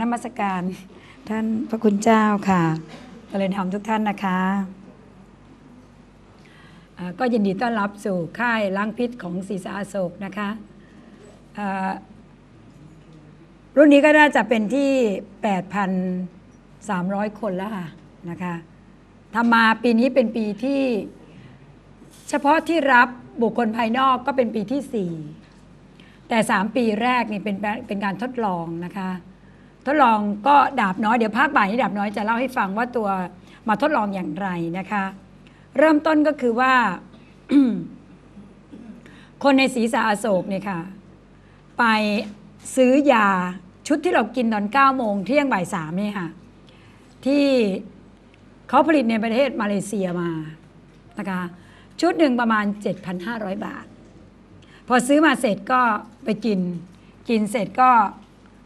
นมัสการท่านพระคุณเจ้าค่ะเจริญธรรมทุกท่านนะคะก็ยินดีต้อนรับสู่ค่ายล้างพิษของศรีสาอโศกนะคะรุ่นนี้ก็น่าจะเป็นที่ 8,300 คนแล้วค่ะนะคะทำมาปีนี้เป็นปีที่ เฉพาะที่รับบุคคลภายนอกก็เป็นปีที่ 4 แต่ 3 ปีแรกนี่เป็นเป็นการทดลองนะคะ ทดลองก็ดาบน้อยเดี๋ยวภาคบ่ายนี้ดาบน้อยจะเล่าให้ฟังว่าตัวมาทดลองอย่างไรนะคะ เริ่มต้นก็คือว่า คนในศีรษะอโศกเนี่ยค่ะ ไปซื้อยาชุดที่เรากินตอน9โมงเที่ยงบ่ายสามเนี่ยค่ะ ที่เขาผลิตในประเทศมาเลเซียมานะคะชุดหนึ่งประมาณ 7,500 บาท พอซื้อมาเสร็จก็ไปกิน กินเสร็จก็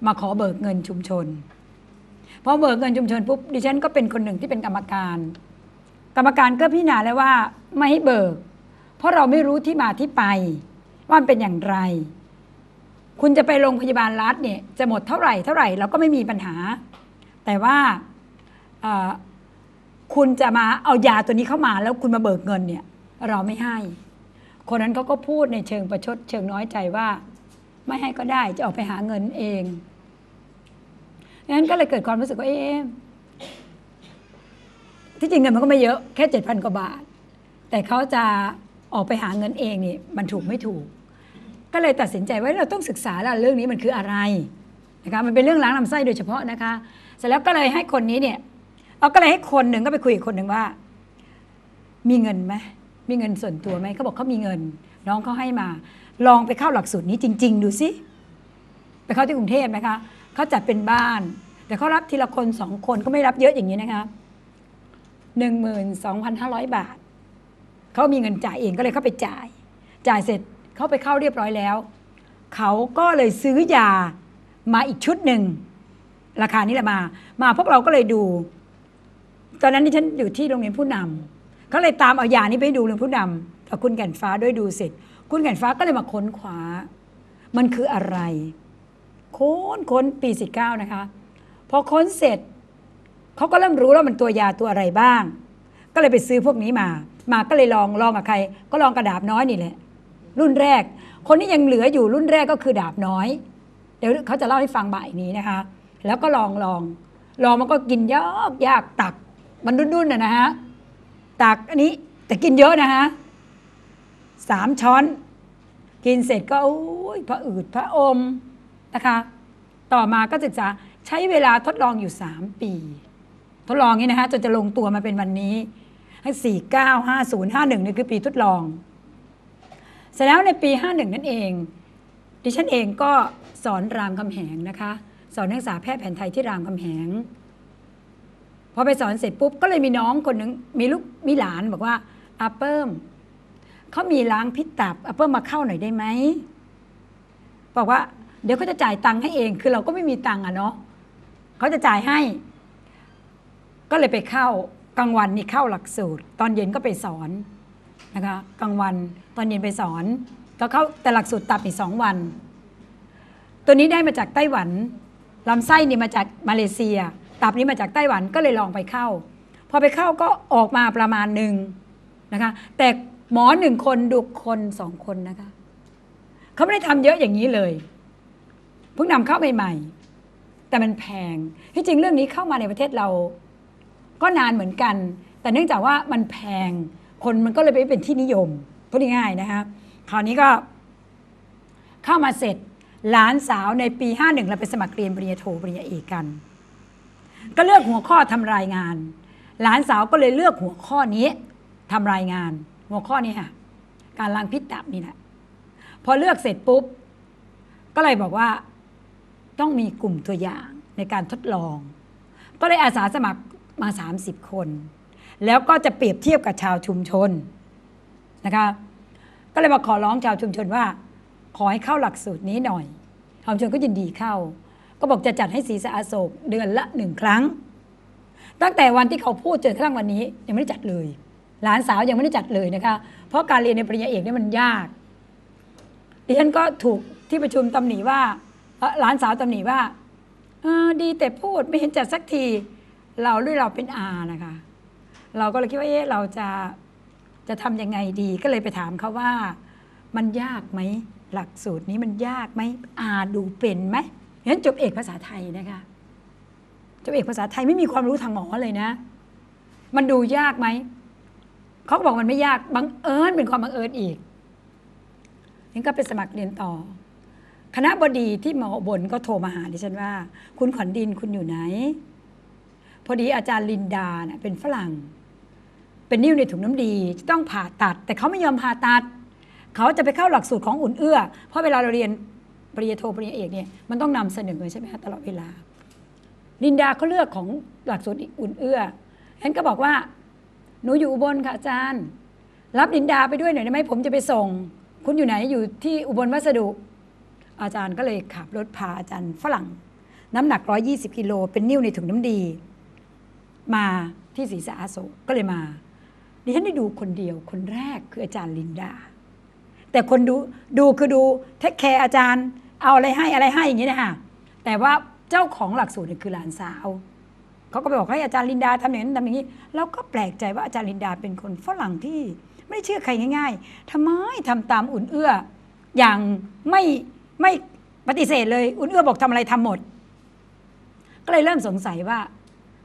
มาขอเบิกเงินชุมชนพอเบิกเงินชุมชนปุ๊บดิฉันก็เป็นคนหนึ่งที่เป็นกรรมการ กรรมการก็พิจารณาแล้วว่าไม่ให้เบิก เพราะเราไม่รู้ที่มาที่ไป ว่ามันเป็นอย่างไร คุณจะไปโรงพยาบาลรัฐเนี่ยจะหมดเท่าไหร่เท่าไหร่เราก็ไม่มีปัญหา แต่ว่าคุณจะมาเอายาตัวนี้เข้ามาแล้วคุณมาเบิกเงินเนี่ยเราไม่ให้ คนนั้นเขาก็พูดในเชิงประชดเชิงน้อยใจว่า ไม่ให้ก็ได้จะออกไปหาเงินเอง งั้นก็เลยเกิดความรู้สึกว่าเอ๊ะที่จริงเงินมันก็ไม่เยอะแค่เจ็ดพันกว่าบาท แต่เขาจะออกไปหาเงินเองนี่มันถูกไม่ถูก ก็เลยตัดสินใจว่าเราต้องศึกษาแล้วเรื่องนี้มันคืออะไรนะคะมันเป็นเรื่องล้างลำไส้โดยเฉพาะนะคะ เสร็จแล้วก็เลยให้คนนี้เนี่ยเอาก็เลยให้คนหนึ่งก็ไปคุยกับคนหนึ่งว่า มีเงินไหมมีเงินส่วนตัวไหมเขาบอกเขามีเงิน น้องเขาให้มา ลองไปเข้าหลักสูตรนี้จริง ๆ ดูสิไปเข้าที่กรุงเทพนะคะ เขาจัดเป็นบ้าน แต่เขารับทีละคนสองคนก็ไม่รับเยอะอย่างนี้นะคะหนึ่งหมื่นสองพันห้าร้อยบาท เขามีเงินจ่ายเองก็เลยเข้าไปจ่าย จ่ายเสร็จเขาไปเข้าเรียบร้อยแล้ว เขาก็เลยซื้อยามาอีกชุดหนึ่ง ราคานี้แหละมา มาพวกเราก็เลยดู ตอนนั้นที่ฉันอยู่ที่โรงเรียนผู้นำเขาเลยตามเอายานี้ไปดูโรงเรียนผู้นำกับคุณแก่นฟ้าด้วยดูเสร็จ คุณแก่นฟ้าก็เลยมาค้นคว้า มันคืออะไร ค้นค้นปีสิบเก้านะคะ พอค้นเสร็จเขาก็เริ่มรู้แล้วมันตัวยาตัวอะไรบ้าง ก็เลยไปซื้อพวกนี้มา มาก็เลยลองลองกับใคร ก็ลองกระดาบน้อยนี่แหละ รุ่นแรก คนที่ยังเหลืออยู่รุ่นแรกก็คือดาบน้อย เดี๋ยวเขาจะเล่าให้ฟังบ่ายนี้นะคะ แล้วก็ลองลองลองมันก็กินยากยากตัก มันดุนๆน่ะนะฮะตักอันนี้แต่กินเยอะนะฮะสามช้อน กินเสร็จก็โอ้ยพระอืดพระอม นะคะ ต่อมาก็ศึกษาใช้เวลาทดลองอยู่ 3 ปี ทดลองนี้นะฮะจนจะลงตัวมาเป็นวันนี้สี่เก้าห้าศูนย์ห้าหนึ่งนี่คือปีทดลอง เสร็จแล้วในปี51นั่นเอง ดิฉันเองก็สอนรามคำแหงนะคะ สอนนักศึกษาแพทย์แผนไทยที่รามคำแหงพอไปสอนเสร็จปุ๊บก็เลยมีน้องคนหนึ่งมีลูกมีหลานบอกว่าอาเปิ้มเขามีล้างพิษตับอาเปิ้มมาเข้าหน่อยได้ไหมบอกว่า เดี๋ยวเขาจะจ่ายตังค์ให้เอง คือเราก็ไม่มีตังค์อะเนาะเขาจะจ่ายให้ ก็เลยไปเข้ากลางวันนี่เข้าหลักสูตร ตอนเย็นก็ไปสอนนะคะกลางวันตอนเย็นไปสอนก็เข้าแต่หลักสูตรตับอีกสองวัน ตัวนี้ได้มาจากไต้หวันลำไส้นี่มาจากมาเลเซีย ตับนี้มาจากไต้หวันก็เลยลองไปเข้า พอไปเข้าก็ออกมาประมาณหนึ่งนะคะ แต่หมอหนึ่งคนดูคนสองคนนะคะเขาไม่ได้ทำเยอะอย่างนี้เลย เพิ่งนำเข้าใหม่ๆแต่มันแพงที่จริงเรื่องนี้เข้ามาในประเทศเรา ก็นานเหมือนกัน แต่เนื่องจากว่ามันแพง คนมันก็เลยไม่เป็นที่นิยมพูดง่ายๆนะคะคราวนี้ก็ เข้ามาเสร็จหลานสาวในปี 51 เราไปสมัครเรียนปริญญาโทปริญญาเอกกัน ก็เลือกหัวข้อทำรายงาน หลานสาวก็เลยเลือกหัวข้อนี้ทำรายงาน หัวข้อนี้ค่ะ การล้างพิษตับนี่แหละพอเลือกเสร็จปุ๊บ ก็เลยบอกว่า ต้องมีกลุ่มตัวอย่างในการทดลอง ก็เลยอาสาสมัครมา 30 คน แล้วก็จะเปรียบเทียบกับชาวชุมชนนะคะก็เลยมาขอร้องชาวชุมชนว่า ขอให้เข้าหลักสูตรนี้หน่อยชาวชุมชนก็ยินดีเข้า ก็บอกจะจัดให้ศรีสะอาโศกเดือนละหนึ่งครั้ง ตั้งแต่วันที่เขาพูดจนกระทั่งวันนี้ยังไม่ได้จัดเลย หลานสาวยังไม่ได้จัดเลยนะคะเพราะการเรียนในปริญญาเอกนี่มันยากดิฉันก็ถูกที่ประชุมตำหนิว่า หลานสาวตำหนิว่าเออดีแต่พูดไม่เห็นจัดสักที เราด้วยเราเป็นอานะคะ เราก็เลยคิดว่าเอ๊ะเราจะจะทำยังไงดี ก็เลยไปถามเขาว่า มันยากไหมหลักสูตรนี้มันยากไหมอาดูเป็นไหมงั้นจบเอกภาษาไทยนะคะจบเอกภาษาไทยไม่มีความรู้ทางหมอเลยนะ มันดูยากไหมเขาบอกมันไม่ยากบังเอิญเป็นความบังเอิญอีกงั้นก็ไปสมัครเรียนต่อ คณะบดีที่มอบนก็โทรมาหาดิฉันว่า คุณขอนดินคุณอยู่ไหน พอดีอาจารย์ลินดาเนะเป็นฝรั่ง เป็นนิ้วในถุงน้ำดีจะต้องผ่าตัด แต่เขาไม่ยอมผ่าตัด เขาจะไปเข้าหลักสูตรของอุ่นเอื้อ เพราะเวลาเราเรียนปริญญาโทปริญญาเอกเนี่ยมันต้องนำเสนอใช่ไหมคะตลอดเวลา ลินดาเขาเลือกของหลักสูตรอุ่นเอื้อฉันก็บอกว่าหนูอยู่อุบลค่ะอาจารย์ รับลินดาไปด้วยหน่อยได้ไหมผมจะไปส่ง คุณอยู่ไหนอยู่ที่อุบลวัสดุ อาจารย์ก็เลยขับรถพาอาจารย์ฝรั่ง น้ำหนัก 120กิโลเป็นนิ้วในถุงน้ำดี มาที่ศรีสะอาโศกก็เลยมา ดิฉันได้ดูคนเดียวคนแรกคืออาจารย์ลินดา แต่คนดูดูคือดูเทคแคร์อาจารย์เอาอะไรให้อะไรให้อย่างนี้นะคะแต่ว่าเจ้าของหลักสูตรคือหลานสาวเขาก็ไปบอกให้อาจารย์ลินดาทำอย่างนั้นทำอย่างนี้แล้วก็แปลกใจว่าอาจารย์ลินดาเป็นคนฝรั่งที่ไม่เชื่อใครง่าย ๆทำไมทำตามอุ่นเอื้อ อย่างไม่ ไม่ปฏิเสธเลย อุ่นเอื้อบอกทำอะไรทำหมด ก็เลยเริ่มสงสัยว่า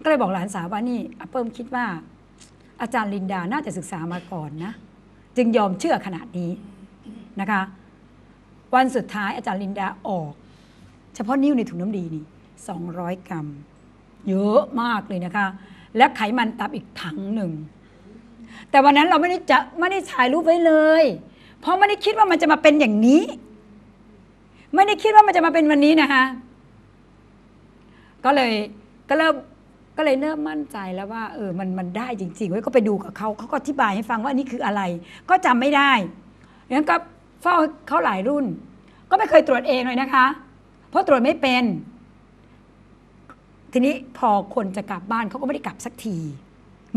ก็เลยบอกหลานสาวว่านี่อาเปิ้มคิดว่า อาจารย์ลินดาน่าจะศึกษามาก่อนนะ จึงยอมเชื่อขนาดนี้นะคะ วันสุดท้ายอาจารย์ลินดาออก เฉพาะนิ้วในถุงน้ำดีนี่200 กรัม เยอะมากเลยนะคะ และไขมันตับอีกถังหนึ่ง แต่วันนั้นเราไม่ได้จะไม่ได้ถ่ายรูปไว้เลย เพราะไม่ได้คิดว่ามันจะมาเป็นอย่างนี้ ไม่ได้คิดว่ามันจะมาเป็นวันนี้นะคะ ก็เลยก็เริ่มก็เลยเริ่มมั่นใจแล้วว่า เออมันมันได้จริงๆไว้ยก็ไปดูกับเขาเขาก็อธิบายให้ฟังว่านี่คืออะไร ก็จำไม่ได้งั้นก็เฝ้าเขาหลายรุ่น ก็ไม่เคยตรวจเองเลยนะคะ เพราะตรวจไม่เป็น ทีนี้พอคนจะกลับบ้านเขาก็ไม่ได้กลับสักที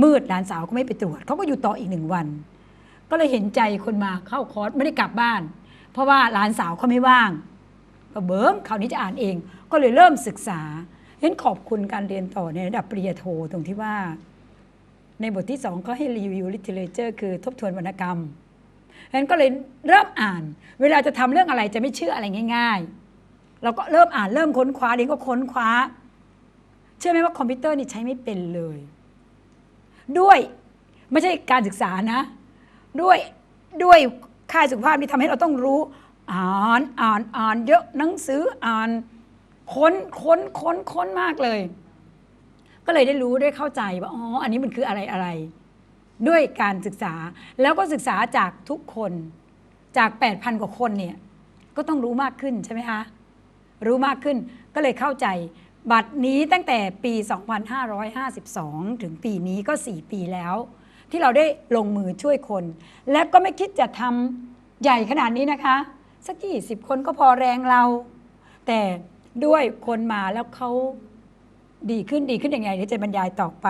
มืดหลานสาวก็ไม่ไปตรวจเขาก็อยู่ต่ออีกหนึ่งวัน ก็เลยเห็นใจคนมาเข้าคอร์สไม่ได้กลับบ้าน เพราะว่าหลานสาวเขาไม่ว่าง ก็เบิ้มคราวนี้จะอ่านเอง ก็เลยเริ่มศึกษาเห็นขอบคุณการเรียนต่อในระดับปริญญาโทตรงที่ว่า ในบทที่สองก็ให้รีวิว literature คือทบทวนวรรณกรรมฉะนั้นก็เลยเริ่มอ่าน เวลาจะทำเรื่องอะไรจะไม่เชื่ออะไรง่าย ๆ เราก็เริ่มอ่านเริ่มค้นคว้าเรียนก็ค้นคว้า เชื่อไหมว่าคอมพิวเตอร์นี่ใช้ไม่เป็นเลย ด้วยไม่ใช่การศึกษานะ ด้วยด้วยค่าสุขภาพนี่ทำให้เราต้องรู้ อ่านอ่านอ่านเยอะหนังสืออ่านค้นค้นค้นค้นมากเลย ก็เลยได้รู้ได้เข้าใจว่าอ๋ออันนี้มันคืออะไรอะไร ด้วยการศึกษาแล้วก็ศึกษาจากทุกคนจาก 8,000 กว่าคนเนี่ยก็ต้องรู้มากขึ้นใช่ไหมคะรู้มากขึ้นก็เลยเข้าใจ บัตรนี้ตั้งแต่ปี 2552 ถึงปีนี้ก็ 4 ปีแล้ว ที่เราได้ลงมือช่วยคน และก็ไม่คิดจะทำใหญ่ขนาดนี้นะคะ สักกี่สิบคนก็พอแรงเรา แต่ด้วยคนมาแล้วเขาดีขึ้นดีขึ้นยังไงเดี๋ยวจะบรรยายต่อไป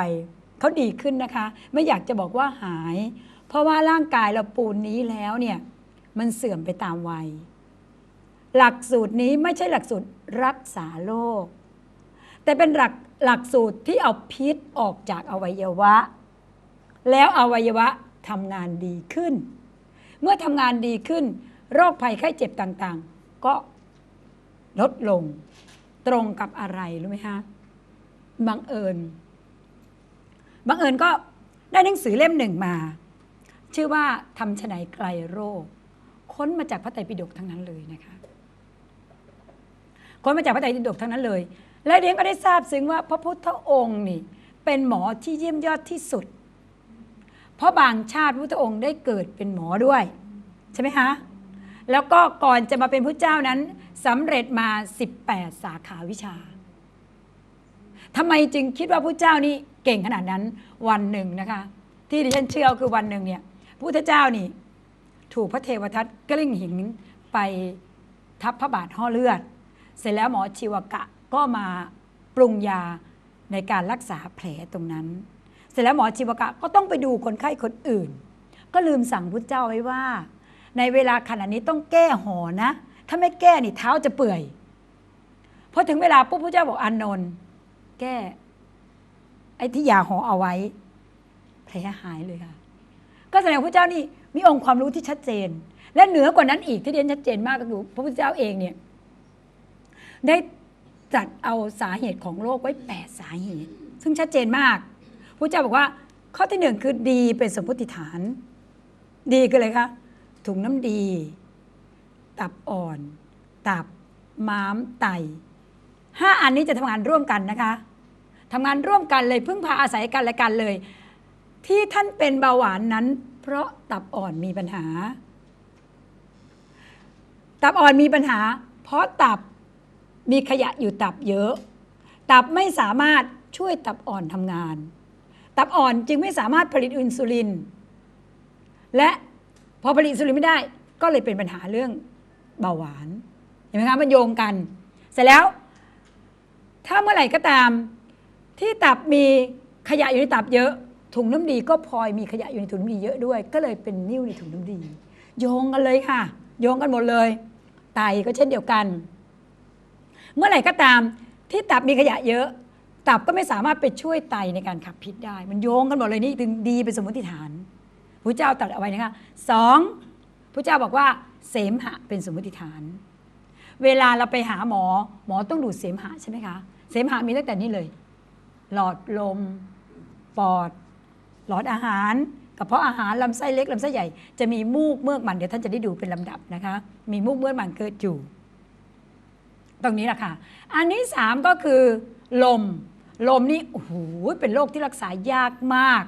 เขาดีขึ้นนะคะ ไม่อยากจะบอกว่าหาย เพราะว่าร่างกายเราปูนนี้แล้วเนี่ย มันเสื่อมไปตามวัย หลักสูตรนี้ไม่ใช่หลักสูตรรักษาโรคแต่เป็นหลักหลักสูตรที่เอาพิษออกจากอวัยวะ แล้วอวัยวะทำงานดีขึ้น เมื่อทำงานดีขึ้น โรคภัยไข้เจ็บต่างๆ ก็ลดลงตรงกับอะไรรู้ไหมคะบังเอิญบังเอิญก็ได้หนังสือเล่มหนึ่งมา ชื่อว่าทำฉนัยไกลโรค ค้นมาจากพระไตรปิฎกทั้งนั้นเลยนะคะค้นมาจากพระไตรปิฎกทั้งนั้นเลย และเดียนก็ได้ทราบซึ้งว่าพระพุทธองค์นี่เป็นหมอที่เยี่ยมยอดที่สุด เพราะบางชาติพระพุทธองค์ได้เกิดเป็นหมอด้วย ใช่ไหมคะ แล้วก็ก่อนจะมาเป็นพระเจ้านั้นสำเร็จมา 18 สาขาวิชาทำไมจึงคิดว่าพระเจ้านี่เก่งขนาดนั้นวันหนึ่งนะคะ ที่ดิฉันเชื่อคือวันหนึ่งเนี่ยพระพุทธเจ้านี่ ถูกพระเทวทัตกลิ้งหินไปทับพระบาทห่อเลือด เสร็จแล้วหมอชีวกะก็มาปรุงยาในการรักษาแผลตรงนั้น เสร็จแล้วหมอชีวกะก็ต้องไปดูคนไข้คนอื่น ก็ลืมสั่งพุทธเจ้าไว้ว่า ในเวลาขณะนี้ต้องแก้หอนะ ถ้าไม่แก้นี่เท้าจะเปื่อยพอถึงเวลาปุ๊บพระเจ้าบอกอานนท์แก้ ไอ้ที่ยาหอเอาไว้แผลหายเลยค่ะ ก็แสดงพระเจ้านี่มีองค์ความรู้ที่ชัดเจน และเหนือกว่านั้นอีกที่เรียนชัดเจนมากก็คือพระพุทธเจ้าเองเนี่ยได้จัดเอาสาเหตุของโรคไว้แปดสาเหตุ ซึ่งชัดเจนมากพระเจ้าบอกว่า ข้อที่หนึ่งคือดีเป็นสมมติฐาน ดีคืออะไรคะ ถุงน้ำดี ตับอ่อน ตับ ม้าม ไตห้าอันนี้จะทำงานร่วมกันนะคะทำงานร่วมกันเลยพึ่งพาอาศัยกันและกันเลย ที่ท่านเป็นเบาหวานนั้น เพราะตับอ่อนมีปัญหา ตับอ่อนมีปัญหา เพราะตับมีขยะอยู่ตับเยอะ ตับไม่สามารถช่วยตับอ่อนทำงาน ตับอ่อนจึงไม่สามารถผลิตอินซูลิน และ พอผลิตอินซูลินไม่ได้ ก็เลยเป็นปัญหาเรื่องเบาหวานเห็นไหมคะมันโยงกัน เสร็จแล้ว ถ้าเมื่อไหร่ก็ตาม ที่ตับมีขยะอยู่ในตับเยอะ ถุงน้ำดีก็พลอยมีขยะอยู่ในถุงน้ำดีเยอะด้วย ก็เลยเป็นนิ่วในถุงน้ำดี โยงกันเลยค่ะ โยงกันหมดเลยไตก็เช่นเดียวกัน เมื่อไหร่ก็ตามที่ตับมีขยะเยอะ ตับก็ไม่สามารถไปช่วยไตในการขับพิษได้ มันโยงกันหมดเลยนี่ถึงดีเป็นสมมติฐาน พระเจ้าตรัสเอาไว้นะคะสองพระเจ้าบอกว่าเสมหะเป็นสมมติฐาน เวลาเราไปหาหมอหมอต้องดูดเสมหะใช่ไหมคะเสมหะมีตั้งแต่นี้เลย หลอดลมปอด หลอดอาหารกระเพาะอาหารลำไส้เล็กลำไส้ใหญ่จะมีมูกเมือกมันเดี๋ยวท่านจะได้ดูเป็นลำดับนะคะ มีมูกเมือกมันเกิดอยู่ ตรงนี้แหละค่ะ อันนี้สามก็คือ ลม ลมนี่โอ้โหเป็นโรคที่รักษายากมาก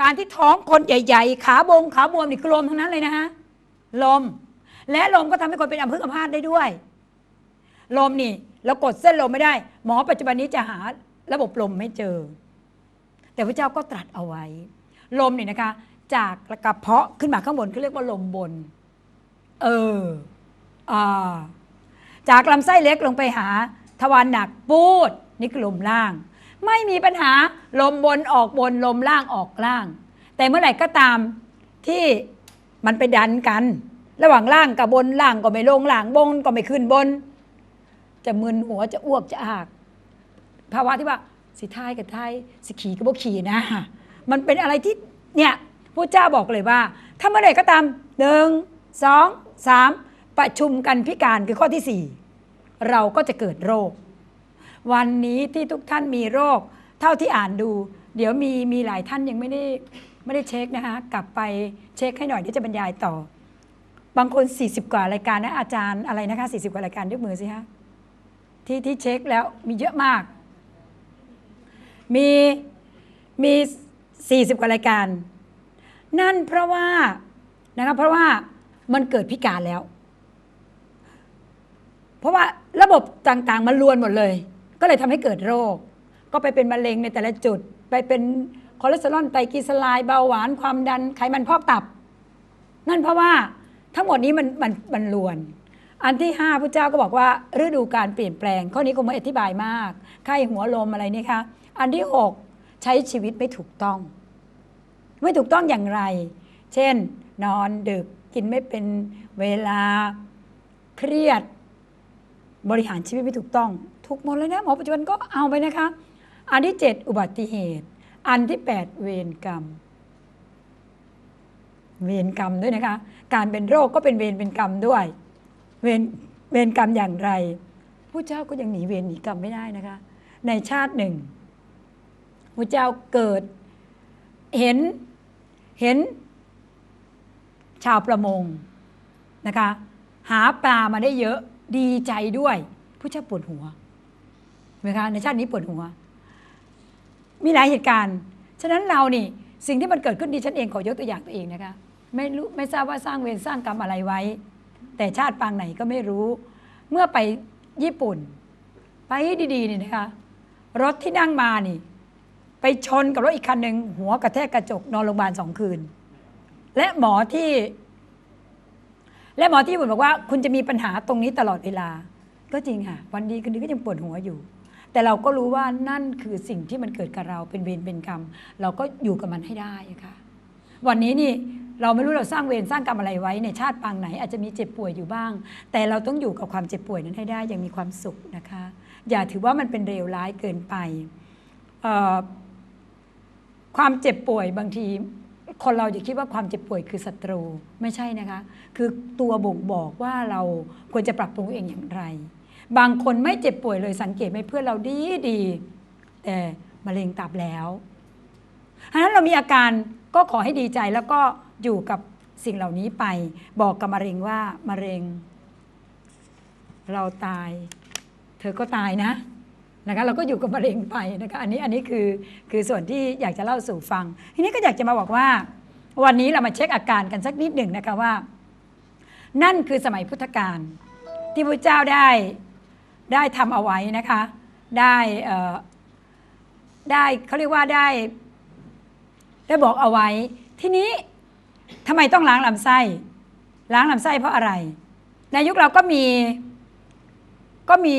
การที่ท้องคนใหญ่ ๆ ขาบงขาบวมนี่คือลมทั้งนั้นเลยนะคะลม และลมก็ทำให้คนเป็นอัมพฤกษ์อัมพาตได้ด้วย ลมนี่เรากดเส้นลมไม่ได้ หมอปัจจุบันนี้จะหาระบบลมไม่เจอ แต่พระเจ้าก็ตรัสเอาไว้ ลมนี่นะคะ จากกระเพาะขึ้นมาข้างบนเขาเรียกว่าลมบน เอออ่าจากลำไส้เล็กลงไปหา ทวารหนักปูด นี่คือลมล่าง ไม่มีปัญหาลมบนออกบนลมล่างออกล่าง แต่เมื่อไหร่ก็ตามที่มันไปดันกัน ระหว่างล่างกับบนล่างก็ไม่ลงล่างบนก็ไม่ขึ้นบน จะมึนหัวจะอ้วกจะอาก ภาวะที่ว่าสิท้ายกับท้ายสิขี่กับบ่ขี่นะ มันเป็นอะไรที่เนี่ยพระเจ้าบอกเลยว่า ถ้าเมื่อไหร่ก็ตามหนึ่งสองสามประชุมกันพิการคือข้อที่สี่เราก็จะเกิดโรค วันนี้ที่ทุกท่านมีโรค เท่าที่อ่านดู เดี๋ยวมีมีหลายท่านยังไม่ได้ไม่ได้เช็คนะคะกลับไปเช็คให้หน่อยเดี๋ยวจะบรรยายต่อ บางคน 40 กว่ารายการนะอาจารย์อะไรนะคะ 40 กว่ารายการยกมือสิฮะที่ที่เช็คแล้วมีเยอะมาก มีมี 40 กว่ารายการ นั่นเพราะว่านะครับเพราะว่ามันเกิดพิการแล้ว เพราะว่าระบบต่างๆ มันรวนหมดเลย ก็เลยทำให้เกิดโรค ก็ไปเป็นมะเร็งในแต่ละจุด ไปเป็นคอเลสเตอรอลไตรกลีเซอไรด์เบาหวานความดันไขมันพอกตับ นั่นเพราะว่าทั้งหมดนี้มันมันมันรวน อันที่ห้าพระเจ้าก็บอกว่าฤดูการเปลี่ยนแปลง ข้อนี้คงไม่อธิบายมากไข้หัวลมอะไรนี่คะอันที่หกใช้ชีวิตไม่ถูกต้อง ไม่ถูกต้องอย่างไร เช่น นอนดึกกินไม่เป็นเวลาเครียดบริหารชีวิตไม่ถูกต้อง ถูกหมดเลยนะหมอปัจจุบันก็เอาไปนะคะ อันที่เจ็ดอุบัติเหตุ อันที่แปดเวรกรรม เวรกรรมด้วยนะคะ การเป็นโรคก็เป็นเวรเป็นกรรมด้วย เวรเวรกรรมอย่างไรผู้เจ้าก็ยังหนีเวรหนีกรรมไม่ได้นะคะ ในชาติหนึ่งผู้เจ้าเกิดเห็นเห็นชาวประมงนะคะ หาปลามาได้เยอะดีใจด้วย ผู้เจ้าปวดหัว ไหมคะในชาตินี้ปวดหัว มีหลายเหตุการณ์ ฉะนั้นเรานี่สิ่งที่มันเกิดขึ้นดิฉันเองขอยกตัวอย่างตัวเองนะคะไม่รู้ไม่ทราบว่าสร้างเวรสร้างกรรมอะไรไว้ แต่ชาติปางไหนก็ไม่รู้ เมื่อไปญี่ปุ่น ไปดีๆนี่นะคะ รถที่นั่งมานี่ ไปชนกับรถอีกคันหนึ่งหัวกระแทกกระจกนอนโรงพยาบาลสองคืน และหมอที่ และหมอที่ญี่ปุ่นบอกว่า คุณจะมีปัญหาตรงนี้ตลอดเวลา ก็จริงค่ะ วันดีคืนดีก็ยังปวดหัวอยู่ แต่เราก็รู้ว่านั่นคือสิ่งที่มันเกิดกับเราเป็นเวรเป็นกรรม เราก็อยู่กับมันให้ได้อะค่ะ วันนี้นี่เราไม่รู้เราสร้างเวรสร้างกรรมอะไรไว้ในชาติปางไหนอาจจะมีเจ็บป่วยอยู่บ้าง แต่เราต้องอยู่กับความเจ็บป่วยนั้นให้ได้อย่างมีความสุขนะคะ อย่าถือว่ามันเป็นเลวร้ายเกินไป ความเจ็บป่วยบางที คนเราจะคิดว่าความเจ็บป่วยคือศัตรูไม่ใช่นะคะ คือตัวบ่งบอกว่าเราควรจะปรับปรุงเองอย่างไร บางคนไม่เจ็บป่วยเลยสังเกตไหมเพื่อนเราดีดีแต่มะเร็งตับแล้วฉะนั้นเรามีอาการก็ขอให้ดีใจแล้วก็อยู่กับสิ่งเหล่านี้ไป บอกกับมะเร็งว่ามะเร็ง เราตาย เธอก็ตายนะนะคะเราก็อยู่กับมะเร็งไปนะคะอันนี้อันนี้คือคือส่วนที่อยากจะเล่าสู่ฟัง ทีนี้ก็อยากจะมาบอกว่า วันนี้เรามาเช็คอาการกันสักนิดหนึ่งนะคะว่า นั่นคือสมัยพุทธกาลที่พระเจ้าได้ ได้ทำเอาไว้นะคะ ได้ได้เขาเรียกว่าได้ ได้บอกเอาไว้ ทีนี้ทำไมต้องล้างลำไส้ ล้างลำไส้เพราะอะไร ในยุคเราก็มีก็มี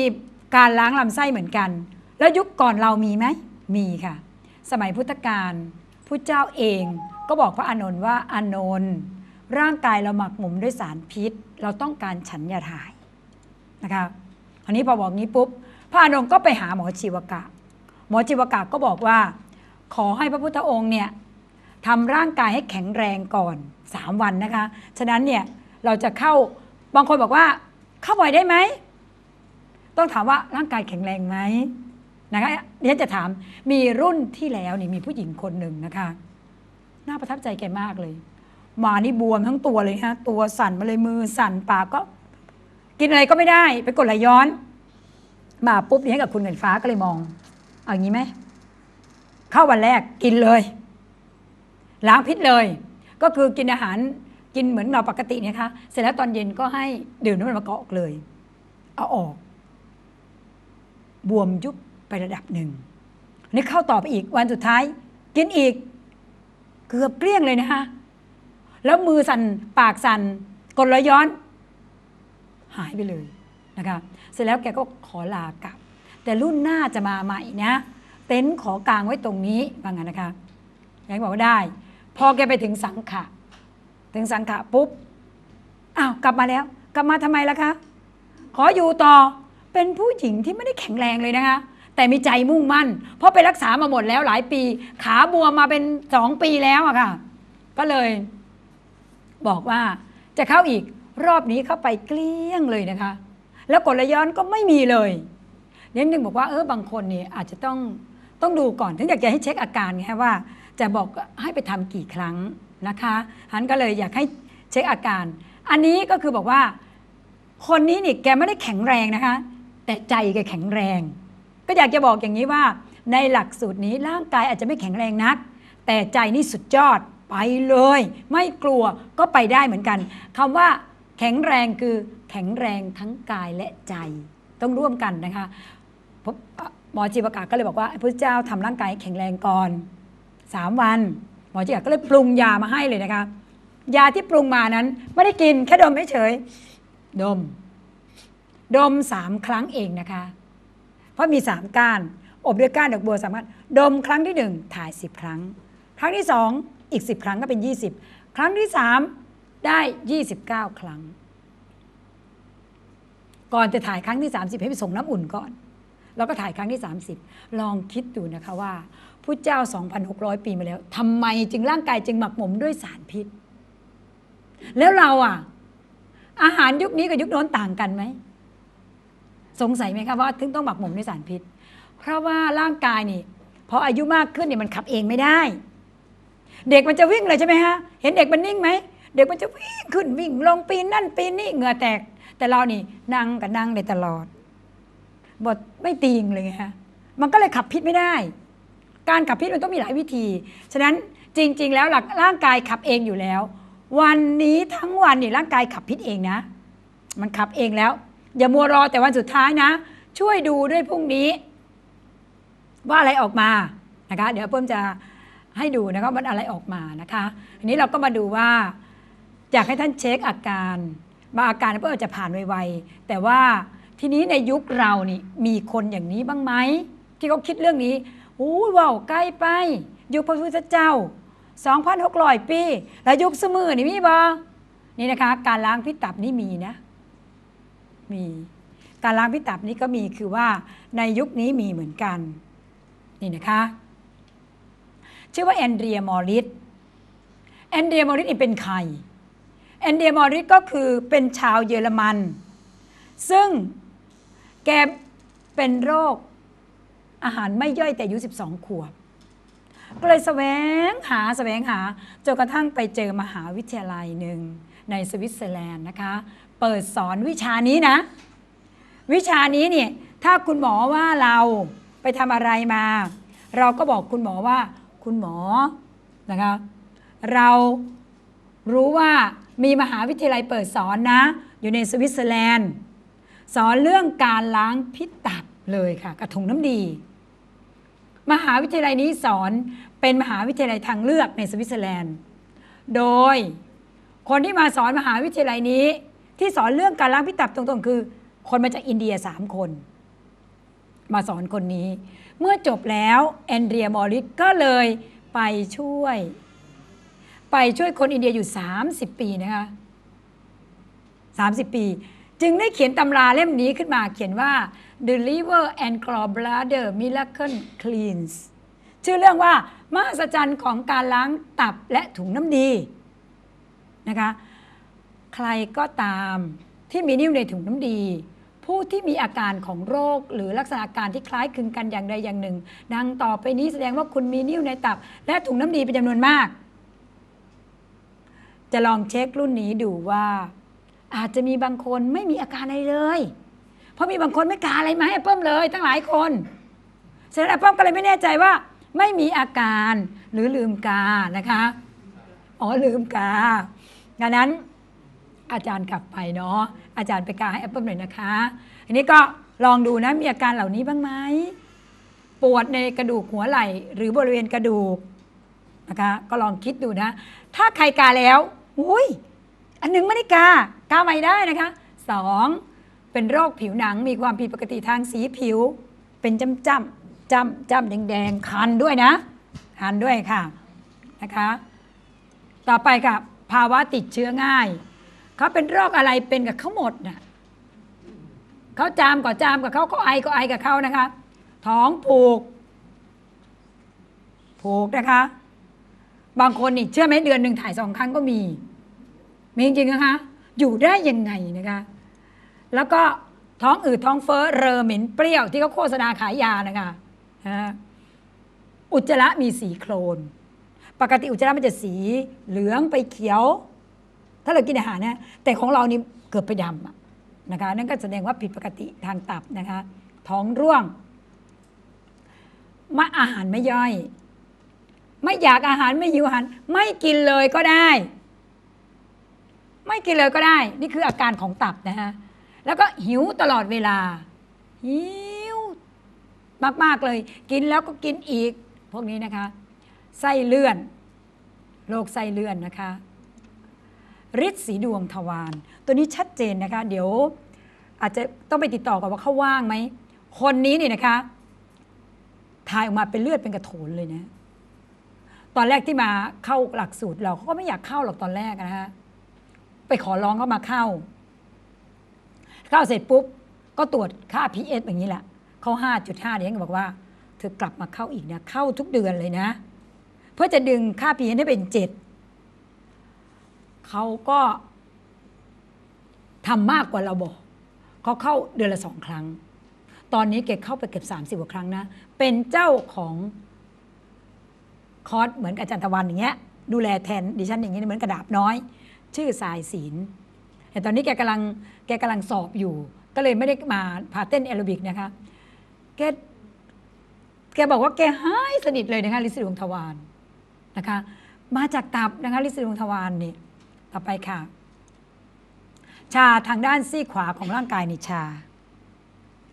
การล้างลำไส้เหมือนกัน แล้วยุคก่อนเรามีไหม มีค่ะ สมัยพุทธกาลพุทธเจ้าเองก็บอกพระอานนท์ว่าอานนท์ร่างกายเราหมักหมมด้วยสารพิษ เราต้องการฉันยาถ่ายนะคะ อันนี้พอบอกงี้ปุ๊บพระอานนท์ก็ไปหาหมอชีวกะ หมอชีวกะก็บอกว่า ขอให้พระพุทธองค์เนี่ยทำร่างกายให้แข็งแรงก่อน 3 วันนะคะ ฉะนั้นเนี่ยเราจะเข้าบางคนบอกว่า เข้าบ่อยได้ไหม ต้องถามว่าร่างกายแข็งแรงไหมนะคะเดี๋ยวจะถามมีรุ่นที่แล้วนี่มีผู้หญิงคนหนึ่งนะคะน่าประทับใจแกมากเลย มานี่บวมทั้งตัวเลยฮะตัวสั่นมาเลยมือสั่นปากก็ กินอะไรก็ไม่ได้ไปกดไหลย้อน มาปุ๊บเนี่ยกับคุณเงินฟ้าก็เลยมอง เอาอย่างนี้ไหมเข้าวันแรกกินเลยล้างพิษเลย ก็คือกินอาหารกินเหมือนเราปกติเนี่ยคะเสร็จแล้วตอนเย็นก็ให้ดื่มน้ำมันมะกอกเลย เอาออก บวมยุบไประดับหนึ่งนี่เข้าต่อไปอีกวันสุดท้าย กินอีก เกือบเกลี้ยงเลยนะคะแล้วมือสั่นปากสั่นกดไหลย้อน หายไปเลยนะคะเสร็จแล้วแกก็ขอลากลับ แต่รุ่นหน้าจะมาใหม่นะเต็นท์ขอกางไว้ตรงนี้ว่างั้นนะคะแกก็บอกว่าได้ พอแกไปถึงสังขะ ถึงสังขะปุ๊บอ้าวกลับมาแล้ว กลับมาทำไมล่ะคะ ขออยู่ต่อเป็นผู้หญิงที่ไม่ได้แข็งแรงเลยนะคะแต่มีใจมุ่งมั่น เพราะไปรักษามาหมดแล้วหลายปี ขาบวมมาเป็นสองปีแล้วอะค่ะ ก็เลย บอกว่าจะเข้าอีก รอบนี้เข้าไปเกลี้ยงเลยนะคะ แล้วกดไหลย้อนก็ไม่มีเลยนิดนึงบอกว่าเออบางคนนี่อาจจะต้องต้องดูก่อน ถึงอยากจะให้เช็คอาการไงฮะว่า จะบอกให้ไปทำกี่ครั้งนะคะฮันก็เลยอยากให้เช็คอาการ อันนี้ก็คือบอกว่า คนนี้นี่แกไม่ได้แข็งแรงนะคะ แต่ใจแกแข็งแรง ก็อยากจะบอกอย่างนี้ว่า ในหลักสูตรนี้ร่างกายอาจจะไม่แข็งแรงนัก แต่ใจนี่สุดยอดไปเลย ไม่กลัวก็ไปได้เหมือนกันคำว่า แข็งแรงคือแข็งแรงทั้งกายและใจ ต้องร่วมกันนะคะพบหมอจีวกาก็เลยบอกว่าพระเจ้าทำร่างกายแข็งแรงก่อนสามวัน หมอจีวกาก็เลยปรุงยามาให้เลยนะคะยาที่ปรุงมานั้นไม่ได้กินแค่ดมเฉยดม ดมสามครั้งเองนะคะ เพราะมีสามก้าน อบด้วยก้านดอกบัวสามารถดมครั้งที่หนึ่งถ่ายสิบครั้ง ครั้งที่สองอีกสิบครั้งก็เป็นยี่สิบครั้งที่สาม ได้ยี่สิบเก้าครั้ง ก่อนจะถ่ายครั้งที่ 30 ให้ไปส่งน้ำอุ่นก่อน แล้วก็ถ่ายครั้งที่ 30 ลองคิดดูนะคะว่าพุทธเจ้า 2,600 ปีมาแล้วทำไมจึงร่างกายจึงหมักหมมด้วยสารพิษ แล้วเราอะ อาหารยุคนี้กับยุคโน้นต่างกันไหม สงสัยไหมคะว่าถึงต้องหมักหมมด้วยสารพิษ เพราะว่าร่างกายนี่พออายุมากขึ้นเนี่ยมันขับเองไม่ได้ เด็กมันจะวิ่งเลยใช่ไหมฮะ เห็นเด็กมันนิ่งไหม เด็กมันจะวิ่งขึ้นวิ่งลงปีนนั่นปีนนี่เหงื่อแตก แต่เรานี่นั่งกับนั่งได้ตลอด บทไม่ตีงเลยฮะมันก็เลยขับพิษไม่ได้ การขับพิษมันต้องมีหลายวิธี ฉะนั้นจริง ๆ แล้วหลักร่างกายขับเองอยู่แล้ว วันนี้ทั้งวันนี่ร่างกายขับพิษเองนะ มันขับเองแล้ว อย่ามัวรอแต่วันสุดท้ายนะ ช่วยดูด้วยพรุ่งนี้ ว่าอะไรออกมานะคะ เดี๋ยวเพิ่มจะให้ดูนะคะว่าอะไรออกมานะคะอันนี้เราก็มาดูว่า อยากให้ท่านเช็คอาการบางอาการเพื่อจะผ่านไวๆแต่ว่าทีนี้ในยุคเรานี่มีคนอย่างนี้บ้างไหมที่เขาคิดเรื่องนี้โอ้ว้าวใกล้ไป ยุคพระพุทธเจ้า 2,600 ปี แล้วยุคสมือนี่มีบ่นี่นะคะ การล้างพิษตับนี่มีนะมีการล้างพิษตับนี่ก็มีคือว่าในยุคนี้มีเหมือนกัน นี่นะคะ ชื่อว่าแอนเดรียมอริสแอนเดรียมอริสนี่เป็นใคร แอนเดียมอริสก็คือเป็นชาวเยอรมัน ซึ่งแกเป็นโรคอาหารไม่ย่อยแต่อายุ 12 ขวบ ก็เลยแสวงหาแสวงหาจนกระทั่งไปเจอมหาวิทยาลัยหนึ่งในสวิตเซอร์แลนด์นะคะ เปิดสอนวิชานี้นะ วิชานี้เนี่ยถ้าคุณหมอว่าเราไปทำอะไรมา เราก็บอกคุณหมอว่าคุณหมอนะคะ เรารู้ว่า มีมหาวิทยาลัยเปิดสอนนะ อยู่ในสวิตเซอร์แลนด์ สอนเรื่องการล้างพิษตับเลยค่ะกระถุงน้ำดี มหาวิทยาลัยนี้สอนเป็นมหาวิทยาลัยทางเลือกในสวิตเซอร์แลนด์ โดยคนที่มาสอนมหาวิทยาลัยนี้ ที่สอนเรื่องการล้างพิษตับตรงๆ คือ คนมาจากอินเดียสามคน มาสอนคนนี้ เมื่อจบแล้วแอนเดรียมอริสก็เลยไปช่วย ไปช่วยคนอินเดียอยู่ 30 ปีนะคะ30 ปี จึงได้เขียนตำราเล่มนี้ขึ้นมาเขียนว่า The Liver and Gallbladder Miracle Cleans ชื่อเรื่องว่ามหัศจรรย์ของการล้างตับและถุงน้ำดีนะคะ ใครก็ตามที่มีนิ่วในถุงน้ำดี ผู้ที่มีอาการของโรคหรือลักษณะอาการที่คล้ายคลึงกันอย่างใดอย่างหนึ่ง ดังต่อไปนี้แสดงว่าคุณมีนิ่วในตับ และถุงน้ำดีเป็นจำนวนมาก จะลองเช็ครุ่นนี้ดูว่า อาจจะมีบางคนไม่มีอาการอะไรเลย เพราะมีบางคนไม่กาอะไรมาให้แอปเปิ้ลเลย ตั้งหลายคนฉะนั้นแอปเปิ้ลก็เลยไม่แน่ใจว่า ไม่มีอาการหรือลืมกานะคะอ๋อลืมกาดังนั้นอาจารย์กลับไปเนาะอาจารย์ไปกาให้แอปเปิลหน่อยนะคะ อันนี้ก็ลองดูนะมีอาการเหล่านี้บ้างไหมปวดในกระดูกหัวไหล่ หรือบริเวณกระดูกนะคะก็ลองคิดดูนะ ถ้าใครกาแล้ว อุ้ยอันหนึ่งไม่ได้กากาใหม่ได้นะคะสองเป็นโรคผิวหนังมีความผิดปกติทางสีผิว เป็นจำจำจำจำแดงๆคันด้วยนะคันด้วยค่ะนะคะ ต่อไปค่ะ ภาวะติดเชื้อง่าย เขาเป็นโรคอะไรเป็นกับเขาหมดน่ะเขาจามก็จามกับเขาเขาไอก็ไอกับเขานะคะ ท้องผูกผูกนะคะ บางคนนี่เชื่อไหมเดือนหนึ่งถ่ายสองครั้งก็มี มีจริงๆนะคะ อยู่ได้ยังไงนะคะ แล้วก็ท้องอืดท้องเฟ้อเรอเหม็นเปรี้ยวที่เขาโฆษณาขายยานะคะฮะอุจจาระมีสีโครน ปกติอุจจาระมันจะสีเหลืองไปเขียว ถ้าเรากินอาหารนะแต่ของเรานี่เกือบไปดำนะคะ นั่นก็แสดงว่าผิดปกติทางตับนะคะ ท้องร่วงมาอาหารไม่ย่อย ไม่อยากอาหารไม่หิวอาหาร ไม่กินเลยก็ได้ ไม่กินเลยก็ได้ นี่คืออาการของตับนะฮะแล้วก็หิวตลอดเวลา หิวมากๆเลย กินแล้วก็กินอีก พวกนี้นะคะไส้เลื่อนโรคไส้เลื่อนนะคะฤทธิ์สีดวงทวารตัวนี้ชัดเจนนะคะ เดี๋ยว อาจจะต้องไปติดต่อกับว่าเขาว่างไหม คนนี้เนี่ยนะคะถ่ายออกมาเป็นเลือดเป็นกระโถนเลยนะ ตอนแรกที่มาเข้าหลักสูตรเราเขาก็ไม่อยากเข้าหรอกตอนแรกนะคะไปขอร้องเขามาเข้า เข้าเสร็จปุ๊บ ก็ตรวจค่า PS อย่างนี้แหละเขาห้าจุดห้าเนี่ยบอกว่า เธอกลับมาเข้าอีกนะเข้าทุกเดือนเลยนะ เพื่อจะดึงค่า PS ให้เป็นเจ็ดเขาก็ทำมากกว่าเราบอกเขาเข้าเดือนละสองครั้ง ตอนนี้แกเข้าไปเกือบสามสิบกว่าครั้งนะ เป็นเจ้าของ คอร์สเหมือนกับอาจารย์ตะวันอย่างเงี้ยดูแลแทนดิฉันอย่างเงี้ยเหมือนกระดาบน้อย ชื่อสายศีลแต่ตอนนี้แกกำลังแกกำลังสอบอยู่ ก็เลยไม่ได้มาพาเต้นแอโรบิกนะคะแกแกบอกว่าแกหายสนิทเลยนะคะลิซิดวงทวารนะคะ มาจากตับนะคะลิซิดวงทวารนี่ต่อไปค่ะ ชาทางด้านซีขวาของร่างกายนี่ชา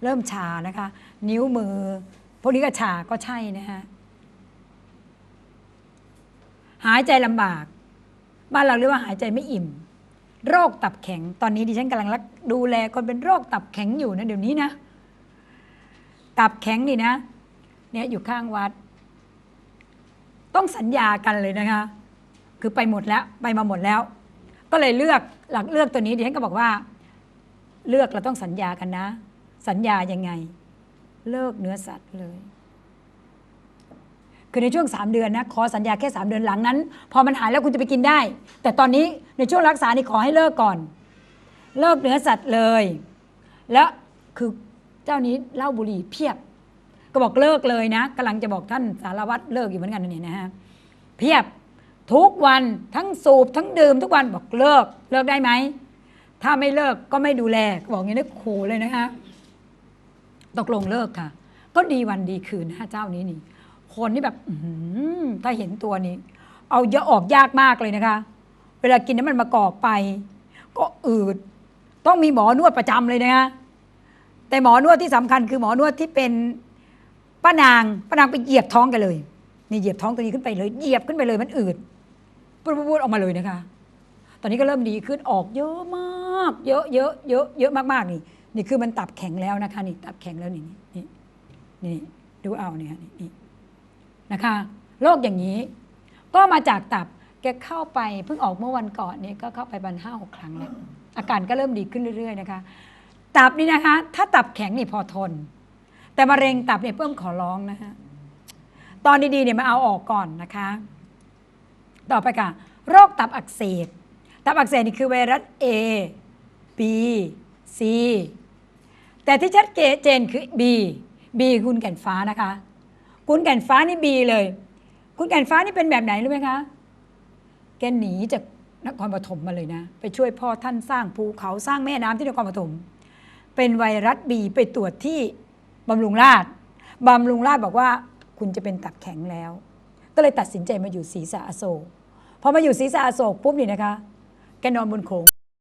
เริ่มชานะคะ นิ้วมือพวกนี้ก็ชาก็ใช่นะฮะ หายใจลำบาก บ้านเราเรียกว่าหายใจไม่อิ่ม โรคตับแข็ง ตอนนี้ดิฉันกำลังรักดูแลคนเป็นโรคตับแข็งอยู่นะเดี๋ยวนี้นะ ตับแข็งนี่นะ เนี่ยอยู่ข้างวัด ต้องสัญญากันเลยนะคะ คือไปหมดแล้วไปมาหมดแล้ว ก็เลยเลือกหลักเลือกตัวนี้ดิฉันก็บอกว่า เลือกเราต้องสัญญากันนะ สัญญายังไง เลิกเนื้อสัตว์เลย คือในช่วง 3 เดือนนะขอสัญญาแค่ 3 เดือนหลังนั้น พอมันหายแล้วคุณจะไปกินได้ แต่ตอนนี้ในช่วงรักษานี่ขอให้เลิกก่อน เลิกเนื้อสัตว์เลย แล้วคือเจ้านี้เหล้าบุหรี่เพียบ ก็บอกเลิกเลยนะกำลังจะบอกท่านสารวัตรเลิกอยู่เหมือนกันนี่นะฮะเพียบทุกวันทั้งสูบทั้งดื่มทุกวันบอกเลิกเลิกได้ไหมถ้าไม่เลิกก็ไม่ดูแลบอกอย่างนี้นะขู่เลยนะคะตกลงเลิกค่ะ ก็ดีวันดีคืนนะเจ้านี้นี่ คนที่แบบอถ้าเห็นตัวนี้ เอาเยอะออกยากมากเลยนะคะ เวลากินน้ำมันมะกอกไป ก็อืด ต้องมีหมอนวดประจำเลยนะคะแต่หมอนวดที่สำคัญคือหมอนวดที่เป็นป้านางป้านางไปเหยียบท้องกันเลย นี่เหยียบท้องตัวนี้ขึ้นไปเลยเหยียบขึ้นไปเลยมันอืดพูดพูดออกมาเลยนะคะ ตอนนี้ก็เริ่มดีขึ้นออกเยอะมาก เยอะเยอะเยอะเยอะมากๆนี่ นี่คือมันตับแข็งแล้วนะคะ นี่ตับแข็งแล้วนี่นี่นี่นี่ดูเอาเนี่ยนี่ นี่นะคะโรคอย่างนี้ ก็มาจากตับแกเข้าไปเพิ่งออกเมื่อวันก่อนนี้ก็เข้าไปบันห้าหกครั้งแล้วอาการก็เริ่มดีขึ้นเรื่อย ๆ นะคะ ตับนี่นะคะ ถ้าตับแข็งนี่พอทน แต่มะเร็งตับเนี่ยเพิ่มขอร้องนะคะตอนดีๆเนี่ยมาเอาออกก่อนนะคะ ต่อไปค่ะ โรคตับอักเสบตับอักเสบนี่คือไวรัส A B C แต่ที่ชัดเจนคือ B B คุณแก่นฟ้านะคะ คุณแก่นฟ้านี่ B เลย คุณแก่นฟ้านี่เป็นแบบไหนรู้ไหมคะ แกหนีจากนครปฐมมาเลยนะ ไปช่วยพ่อท่านสร้างภูเขาสร้างแม่น้ำที่นครปฐมเป็นไวรัสบีไปตรวจที่บำรุงราษฎร์บำรุงราษฎร์บอกว่าคุณจะเป็นตับแข็งแล้ว ก็เลยตัดสินใจมาอยู่ศรีสะอโศกพอมาอยู่ศรีสะอโศกปุ๊บนี่นะคะ แกนอนบนโขง